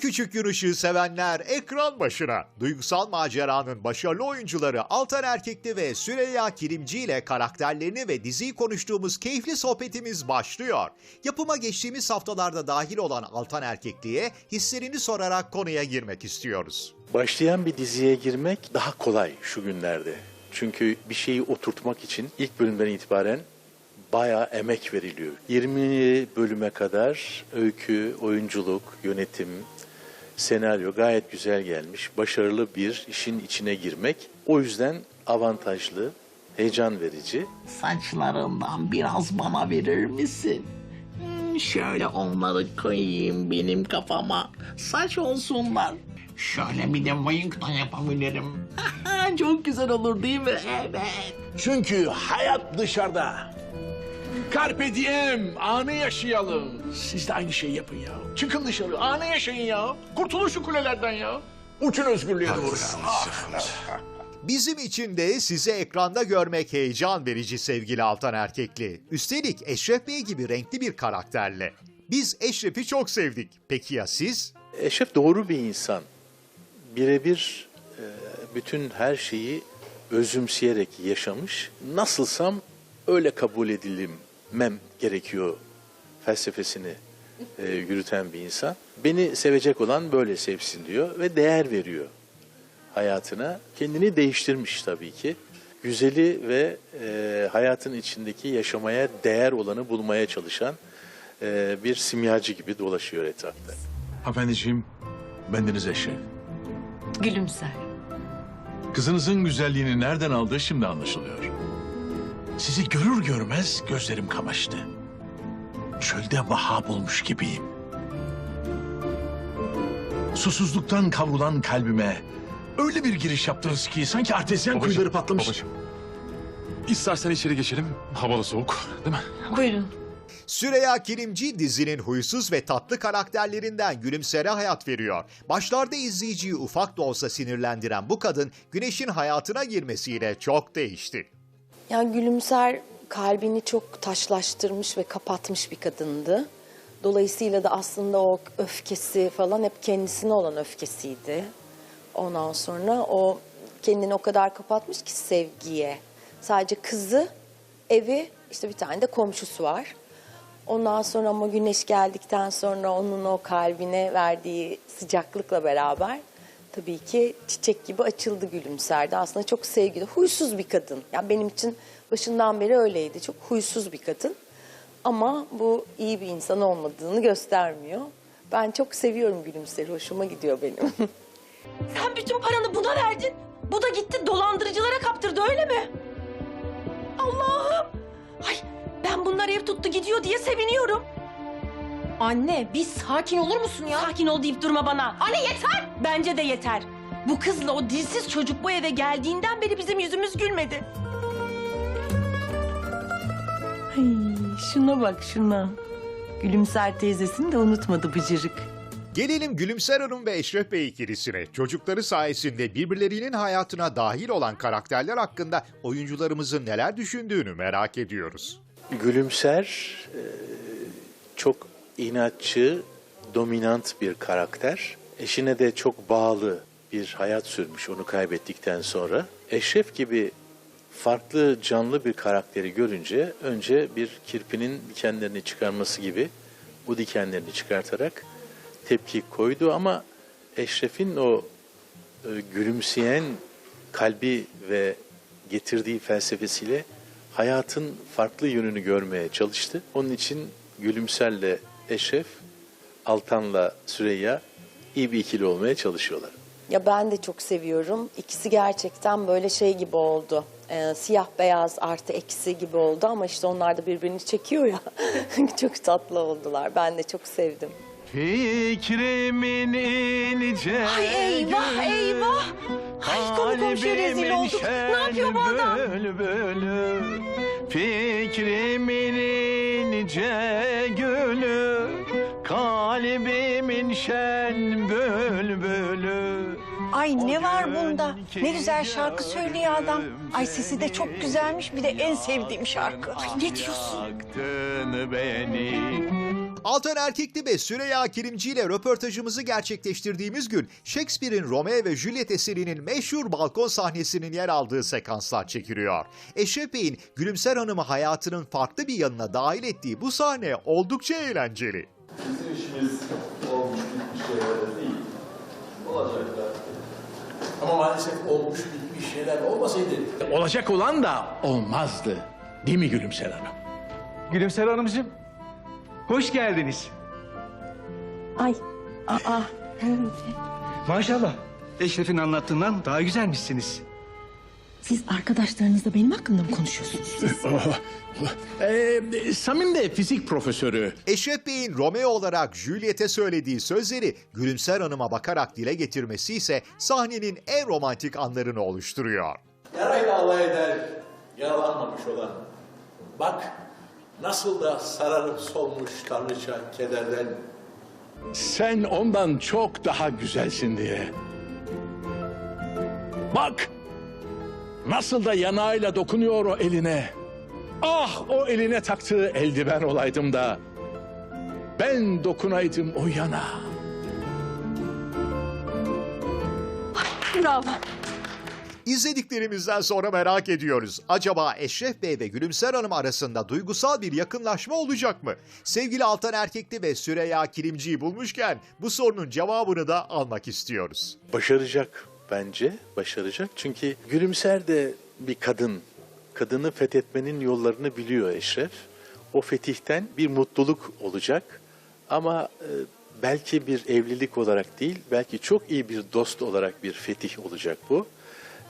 Küçük yürüyüşü sevenler ekran başına. Duygusal maceranın başarılı oyuncuları Altan Erkekli ve Süreyya Kirimci ile karakterlerini ve diziyi konuştuğumuz keyifli sohbetimiz başlıyor. Yapıma geçtiğimiz haftalarda dahil olan Altan Erkekli'ye hislerini sorarak konuya girmek istiyoruz. Başlayan bir diziye girmek daha kolay şu günlerde. Çünkü bir şeyi oturtmak için ilk bölümden itibaren bayağı emek veriliyor. 20 bölüme kadar öykü, oyunculuk, yönetim, senaryo gayet güzel gelmiş. Başarılı bir işin içine girmek o yüzden avantajlı, heyecan verici. Saçlarından biraz bana verir misin? Hmm, Şöyle onları koyayım benim kafama. Saç olsunlar. Şöyle bir de mayık da yapabilirim. Çok güzel olur değil mi? Evet. Çünkü hayat dışarıda. Carpe diem, anı yaşayalım. Siz de aynı şeyi yapın ya. Çıkın dışarı, anı yaşayın ya. Kurtulun şu kulelerden ya. Uçun özgürlüğe doğru ya. Bizim için de sizi ekranda görmek heyecan verici sevgili Altan Erkekli. Üstelik Eşref Bey gibi renkli bir karakterle. Biz Eşref'i çok sevdik. Peki ya siz? Eşref doğru bir insan. Birebir e, bütün her şeyi özümseyerek yaşamış. Nasılsam öyle kabul edilmem gerekiyor felsefesini e, yürüten bir insan. Beni sevecek olan böyle sevsin diyor ve değer veriyor hayatına. Kendini değiştirmiş tabii ki. Güzeli ve e, hayatın içindeki yaşamaya değer olanı bulmaya çalışan e, bir simyacı gibi dolaşıyor etrafta. Hanımefendiciğim, bendeniz Eşref. Gülümser. Kızınızın güzelliğini nereden aldığı şimdi anlaşılıyor. Sizi görür görmez gözlerim kamaştı. Çölde vaha bulmuş gibiyim. Susuzluktan kavrulan kalbime öyle bir giriş yaptınız ki sanki artezyen kuyuları patlamış. Babacığım. İstersen içeri geçelim. Havalı soğuk değil mi? Buyurun. Süreyya Kirimci dizinin huysuz ve tatlı karakterlerinden gülümsere hayat veriyor. Başlarda izleyiciyi ufak da olsa sinirlendiren bu kadın güneşin hayatına girmesiyle çok değişti. Yani Gülümser kalbini çok taşlaştırmış ve kapatmış bir kadındı. Dolayısıyla da aslında o öfkesi falan hep kendisine olan öfkesiydi. Ondan sonra o kendini o kadar kapatmış ki sevgiye. Sadece kızı, evi, işte bir tane de komşusu var. Ondan sonra ama güneş geldikten sonra onun o kalbine verdiği sıcaklıkla beraber tabii ki çiçek gibi açıldı gülümserdi. Aslında çok sevgili, huysuz bir kadın. Yani benim için başından beri öyleydi. Çok huysuz bir kadın. Ama bu iyi bir insan olmadığını göstermiyor. Ben çok seviyorum gülümseri. Hoşuma gidiyor benim. Sen bütün paranı buna verdin. Bu da gitti dolandırıcılara kaptırdı öyle mi? Allah'ım. Ay ben bunlar ev tuttu gidiyor diye seviniyorum. Anne bir sakin olur musun ya? Sakin ol deyip durma bana. Anne yeter. Bence de yeter. Bu kızla o dilsiz çocuk bu eve geldiğinden beri bizim yüzümüz gülmedi. Ay, şuna bak şuna. Gülümser teyzesini de unutmadı bıcırık. Gelelim Gülümser Hanım ve Eşref Bey ikilisine. Çocukları sayesinde birbirlerinin hayatına dahil olan karakterler hakkında oyuncularımızın neler düşündüğünü merak ediyoruz. Gülümser e, çok inatçı, dominant bir karakter. Eşine de çok bağlı bir hayat sürmüş onu kaybettikten sonra. Eşref gibi farklı canlı bir karakteri görünce önce bir kirpinin dikenlerini çıkarması gibi bu dikenlerini çıkartarak tepki koydu ama Eşref'in o e, gülümseyen kalbi ve getirdiği felsefesiyle hayatın farklı yönünü görmeye çalıştı. Onun için Gülümser'le Eşref, Altan'la Süreyya iyi bir ikili olmaya çalışıyorlar. Ya ben de çok seviyorum. İkisi gerçekten böyle şey gibi oldu. Ee, siyah beyaz artı eksi gibi oldu ama işte onlar da birbirini çekiyor ya. çok tatlı oldular. Ben de çok sevdim. Fikrimin ince Ay eyvah eyvah. Ay konu komşuya rezil olduk. Ne yapıyor bu adam? Bülbülü, fikrimin ince kalbimin şen bülbülü. Ay ne var bunda? Ne güzel şarkı söylüyor adam. Ay sesi de çok güzelmiş. Bir de en sevdiğim şarkı. Ay ne diyorsun? Beni. Altan Erkekli ve Süreyya Kirimci ile röportajımızı gerçekleştirdiğimiz gün Shakespeare'in Romeo ve Juliet eserinin meşhur balkon sahnesinin yer aldığı sekanslar çekiliyor. Eşref Bey'in Gülümser Hanım'ı hayatının farklı bir yanına dahil ettiği bu sahne oldukça eğlenceli. Bizim işimiz olmuş bitmiş şeyler değil. Olacak da. Ama maalesef olmuş bitmiş şeyler olmasaydı olacak olan da olmazdı. Değil mi Gülümser Hanım? Gülümser Hanımcığım, hoş geldiniz. Ay, aa, Maşallah, Eşref'in anlattığından daha güzelmişsiniz. Siz arkadaşlarınızla benim hakkında mı konuşuyorsunuz? Ee, Samim de fizik profesörü. Eşref Bey'in Romeo olarak Juliet'e söylediği sözleri Gülümser Hanım'a bakarak dile getirmesi ise sahnenin en romantik anlarını oluşturuyor. Yarayla alay eder, yaralanmamış olan. Bak nasıl da sararıp solmuş tanrıça kederden. Sen ondan çok daha güzelsin diye. Bak nasıl da yanağıyla dokunuyor o eline. Ah o eline taktığı eldiven olaydım da. Ben dokunaydım o yana. Bravo. İzlediklerimizden sonra merak ediyoruz. Acaba Eşref Bey ve Gülümser Hanım arasında duygusal bir yakınlaşma olacak mı? Sevgili Altan Erkekli ve Süreyya Kilimci'yi bulmuşken bu sorunun cevabını da almak istiyoruz. Başaracak bence, başaracak. Çünkü Gülümser de bir kadın. Kadını fethetmenin yollarını biliyor Eşref. O fetihten bir mutluluk olacak. Ama e, belki bir evlilik olarak değil, belki çok iyi bir dost olarak bir fetih olacak bu.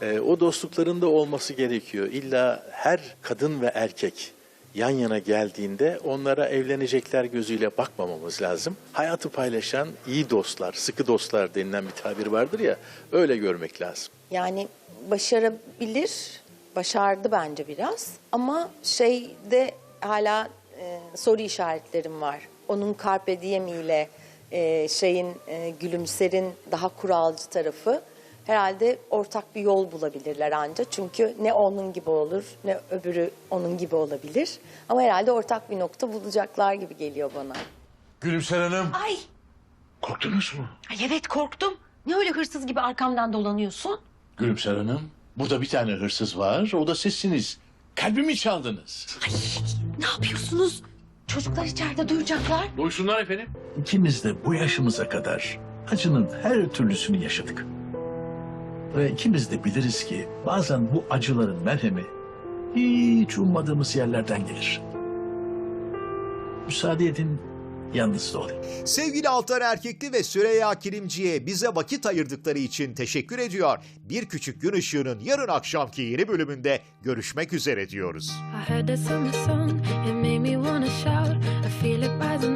E, o dostlukların da olması gerekiyor. İlla her kadın ve erkek yan yana geldiğinde onlara evlenecekler gözüyle bakmamamız lazım. Hayatı paylaşan iyi dostlar, sıkı dostlar denilen bir tabir vardır ya, öyle görmek lazım. Yani başarabilir, başardı bence biraz. Ama şeyde hala e, soru işaretlerim var. Onun Carpe Diem ile e, şeyin e, Gülümser'in daha kuralcı tarafı herhalde ortak bir yol bulabilirler anca. Çünkü ne onun gibi olur ne öbürü onun gibi olabilir. Ama herhalde ortak bir nokta bulacaklar gibi geliyor bana. Gülümser Hanım. Ay, Korktunuz mu? ay evet korktum. Ne öyle hırsız gibi arkamdan dolanıyorsun? Gülümser Hanım. Burada bir tane hırsız var. O da sizsiniz. Kalbimi çaldınız. Ay, ne yapıyorsunuz? Çocuklar içeride duyacaklar. Duysunlar efendim. İkimiz de bu yaşımıza kadar acının her türlüsünü yaşadık. Ve ikimiz de biliriz ki bazen bu acıların merhemi hiç ummadığımız yerlerden gelir. Müsaade edin yalnız olayım. Sevgili Altan Erkekli ve Süreyya Kilimci'ye bize vakit ayırdıkları için teşekkür ediyor. Bir Küçük Gün Işığı'nın yarın akşamki yeni bölümünde görüşmek üzere diyoruz. I heard that summer song, it made me wanna shout. I feel it rising